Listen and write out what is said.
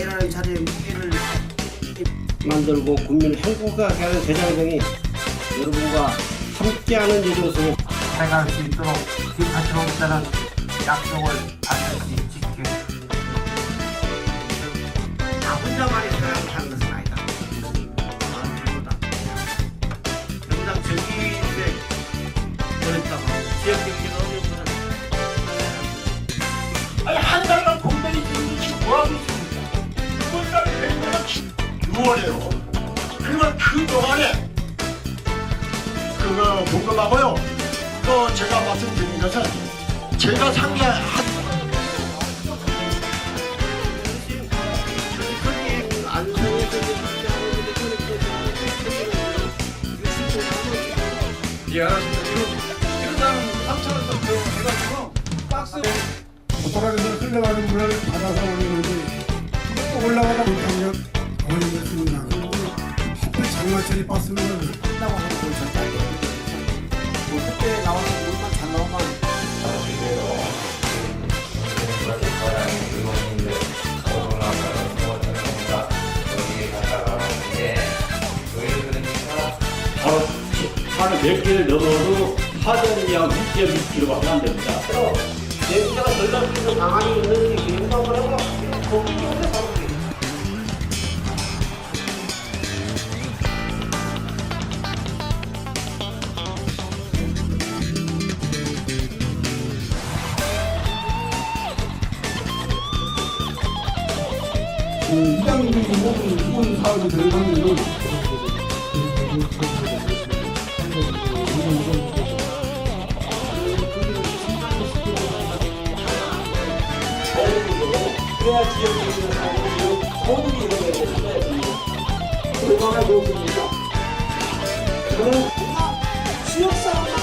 대장이라는 자리에 무게를 만들고 국민을 행복하게 하는 대장정이 여러분과 함께하는 일이로서 살아갈 수 있도록 뒤파트로겠다는 약속을 반드시 6월에요. 그러면 그 동안에 그거 궁금하고요. 또 제가 말씀드린 것은 제가 상계한 예, 알았습니다. 지금 일단 3차원 정도 해가지고 박스 도라에서 흘러가는 물을 이 빴으면 한다고 하는 걸 절대 안 돼요. 뭐 그때 나와서 물만 잘 나오면 바로 차를 몇 개를 넘어도 하전이랑 6.6km밖에 안 됩니다. 내부자가 덜 잡히는 방안이 있는지 생각을 해봐. 그 이장님이 모든 기본 사업이 들어가면은 그래야 지역 지역 사